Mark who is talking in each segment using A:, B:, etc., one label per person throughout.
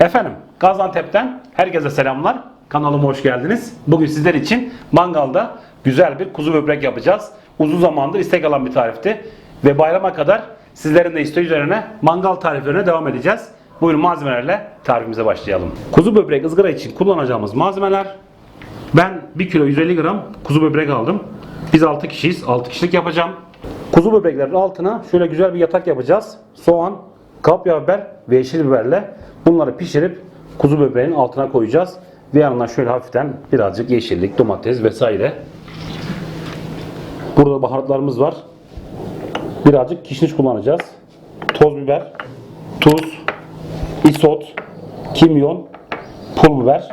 A: Efendim Gaziantep'ten herkese selamlar. Kanalıma hoş geldiniz. Bugün sizler için mangalda güzel bir kuzu böbrek yapacağız. Uzun zamandır istek alan bir tarifti. Ve bayrama kadar sizlerin de isteği üzerine mangal tariflerine devam edeceğiz. Buyurun malzemelerle tarifimize başlayalım. Kuzu böbrek ızgara için kullanacağımız malzemeler ben 1 kilo 150 gram kuzu böbrek aldım. Biz 6 kişiyiz. 6 kişilik yapacağım. Kuzu böbreklerin altına şöyle güzel bir yatak yapacağız. Soğan, kapya biber ve yeşil biberle bunları pişirip kuzu böbreğin altına koyacağız. Ve yanına şöyle hafiften birazcık yeşillik, domates vesaire. Burada baharatlarımız var. Birazcık kişniş kullanacağız. Toz biber, tuz, isot, kimyon, pul biber.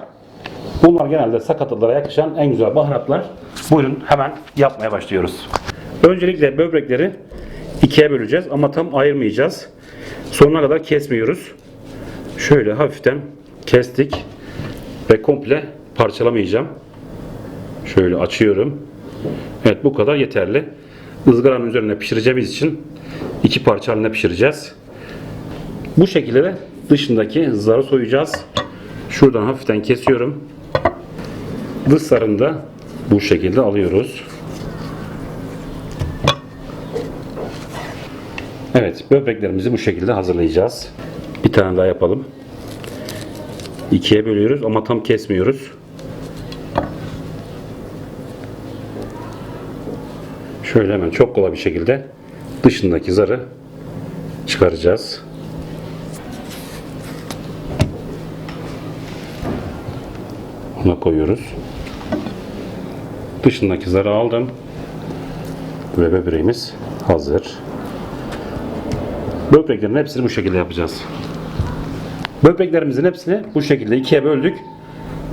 A: Bunlar genelde sakatlılara yakışan en güzel baharatlar. Buyurun hemen yapmaya başlıyoruz. Öncelikle böbrekleri ikiye böleceğiz ama tam ayırmayacağız. Sonuna kadar kesmiyoruz. Şöyle hafiften kestik ve komple parçalamayacağım. Şöyle açıyorum. Evet bu kadar yeterli. Izgaranın üzerine pişireceğimiz için iki parça halinde pişireceğiz. Bu şekilde de dışındaki zarı soyacağız. Şuradan hafiften kesiyorum. Dış sarını da bu şekilde alıyoruz. Evet, böbreklerimizi bu şekilde hazırlayacağız. Bir tane daha yapalım. İkiye bölüyoruz ama tam kesmiyoruz. Şöyle hemen çok kolay bir şekilde dışındaki zarı çıkaracağız. Buna koyuyoruz. Dışındaki zarı aldım. Ve böbreğimiz hazır. Böbreklerin hepsini bu şekilde yapacağız. Böbreklerimizin hepsini bu şekilde ikiye böldük.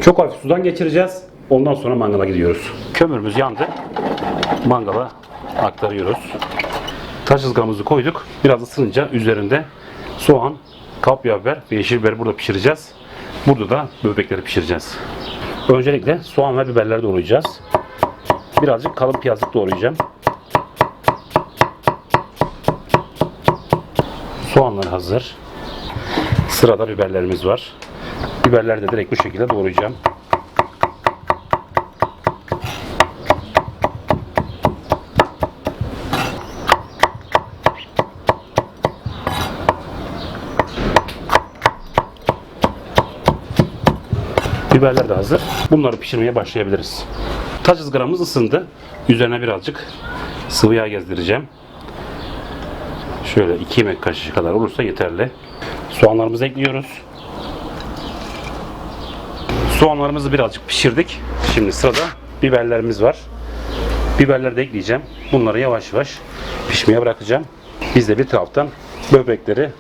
A: Çok hafif sudan geçireceğiz. Ondan sonra mangala gidiyoruz. Kömürümüz yandı. Mangala aktarıyoruz. Taş ızgaramızı koyduk. Biraz ısınınca üzerinde soğan, kapya biber ve yeşil biberi burada pişireceğiz. Burada da böbrekleri pişireceğiz. Öncelikle soğan ve biberleri doğrayacağız. Birazcık kalın piyazlık doğrayacağım. Soğanlar hazır. Sırada biberlerimiz var. Biberleri de direkt bu şekilde doğrayacağım. Biberler de hazır. Bunları pişirmeye başlayabiliriz. Taş ızgaramız ısındı. Üzerine birazcık sıvı yağ gezdireceğim. Şöyle 2 yemek kaşığı kadar olursa yeterli. Soğanlarımızı ekliyoruz. Soğanlarımızı birazcık pişirdik. Şimdi sırada biberlerimiz var. Biberleri de ekleyeceğim. Bunları yavaş yavaş pişmeye bırakacağım. Biz de bir taraftan böbrekleri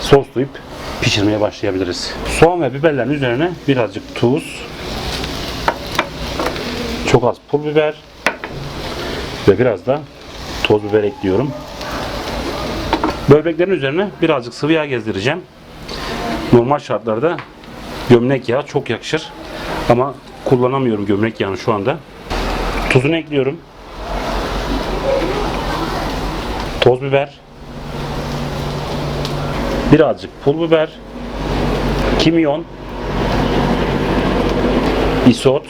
A: soslayıp pişirmeye başlayabiliriz. Soğan ve biberlerin üzerine birazcık tuz, çok az pul biber ve biraz da toz biber ekliyorum. Böbreklerin üzerine birazcık sıvı yağ gezdireceğim. Normal şartlarda gömlek yağı çok yakışır. Ama kullanamıyorum gömlek yağını şu anda. Tuzunu ekliyorum. Toz biber. Birazcık pul biber. Kimyon. Isot.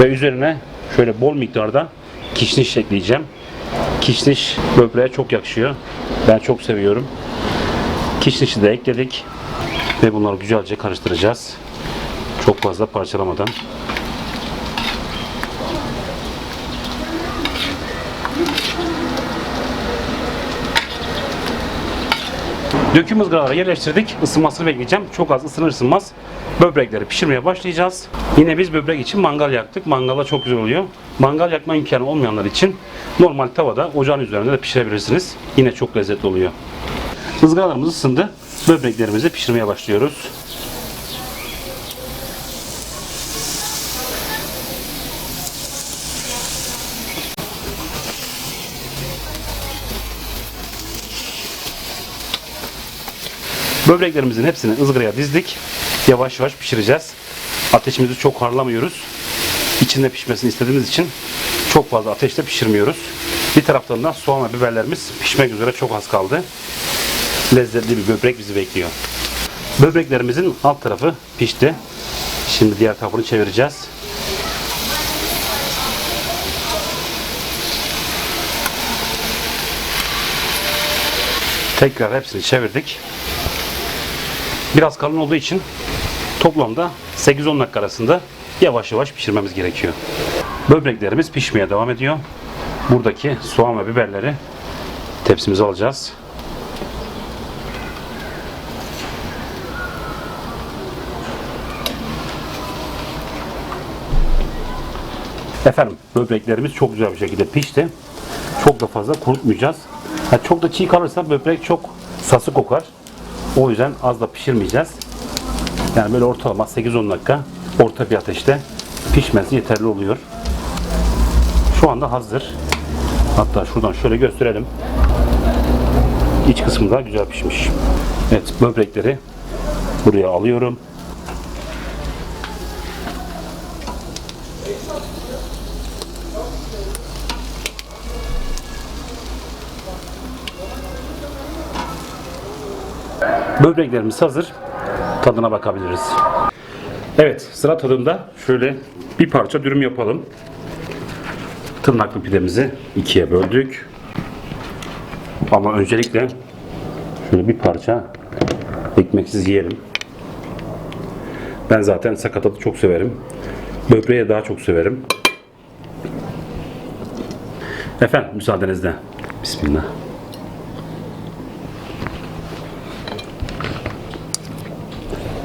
A: Ve üzerine şöyle bol miktarda kişniş ekleyeceğim. Kişniş böbreğe çok yakışıyor. Ben çok seviyorum. Kişnişi de ekledik. Ve bunları güzelce karıştıracağız. Çok fazla parçalamadan. Döküm ızgaralara yerleştirdik. Isınmasını bekleyeceğim. Çok az ısınır ısınmaz böbrekleri pişirmeye başlayacağız. Yine biz böbrek için mangal yaktık. Mangala çok güzel oluyor. Mangal yakma imkanı olmayanlar için normal tavada ocağın üzerinde de pişirebilirsiniz. Yine çok lezzetli oluyor. Izgaralarımız ısındı. Böbreklerimizi pişirmeye başlıyoruz. Böbreklerimizin hepsini ızgaraya dizdik. Yavaş yavaş pişireceğiz. Ateşimizi çok harlamıyoruz. İçinde pişmesini istediğimiz için çok fazla ateşte pişirmiyoruz. Bir taraftan da soğan ve biberlerimiz pişmek üzere çok az kaldı. lezzetli bir böbrek bizi bekliyor. Böbreklerimizin alt tarafı pişti. Şimdi diğer tarafını çevireceğiz. Tekrar hepsini çevirdik. Biraz kalın olduğu için toplamda 8-10 dakika arasında yavaş yavaş pişirmemiz gerekiyor. Böbreklerimiz pişmeye devam ediyor. Buradaki soğan ve biberleri tepsimize alacağız. Efendim böbreklerimiz çok güzel bir şekilde pişti. Çok da fazla kurutmayacağız. Ha, çok da çiğ kalırsa böbrek çok sası kokar. O yüzden az da pişirmeyeceğiz. Yani böyle ortalama 8-10 dakika orta bir ateşte pişmesi yeterli oluyor. Şu anda hazır. Hatta şuradan şöyle gösterelim. İç kısmı da güzel pişmiş. Evet böbrekleri buraya alıyorum. Böbreklerimiz hazır. Tadına bakabiliriz. Evet sıra tadında şöyle bir parça dürüm yapalım. Tırnaklı pidemizi ikiye böldük. Ama öncelikle şöyle bir parça ekmeksiz yiyelim. Ben zaten sakatatı çok severim. Böbreği daha çok severim. Efendim müsaadenizle. Bismillah.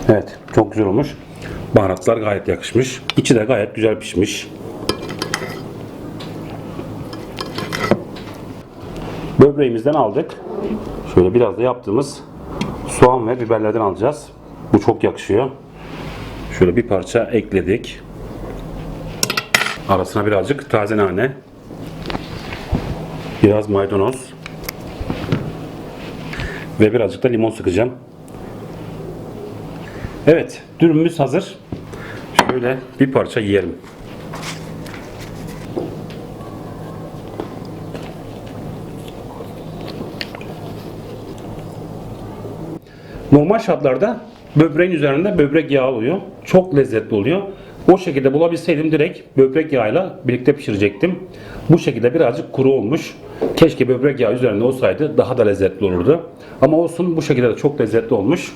A: Evet, çok güzel olmuş. Baharatlar gayet yakışmış. İçi de gayet güzel pişmiş. Böbreğimizden aldık. Şöyle biraz da yaptığımız soğan ve biberlerden alacağız. Bu çok yakışıyor. Şöyle bir parça ekledik. Arasına birazcık taze nane. Biraz maydanoz. Ve birazcık da limon sıkacağım. Evet, dürümümüz hazır. Şöyle bir parça yiyelim. Normal şartlarda böbreğin üzerinde böbrek yağı oluyor. Çok lezzetli oluyor. O şekilde bulabilseydim direkt böbrek yağıyla birlikte pişirecektim. Bu şekilde birazcık kuru olmuş. Keşke böbrek yağı üzerinde olsaydı daha da lezzetli olurdu. Ama olsun bu şekilde de çok lezzetli olmuş.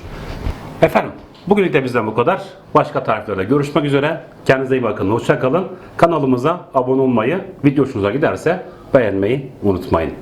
A: Efendim bugünlük de bizden bu kadar. Başka tariflerde görüşmek üzere. Kendinize iyi bakın. Hoşça kalın. Kanalımıza abone olmayı, video hoşunuza giderse beğenmeyi unutmayın.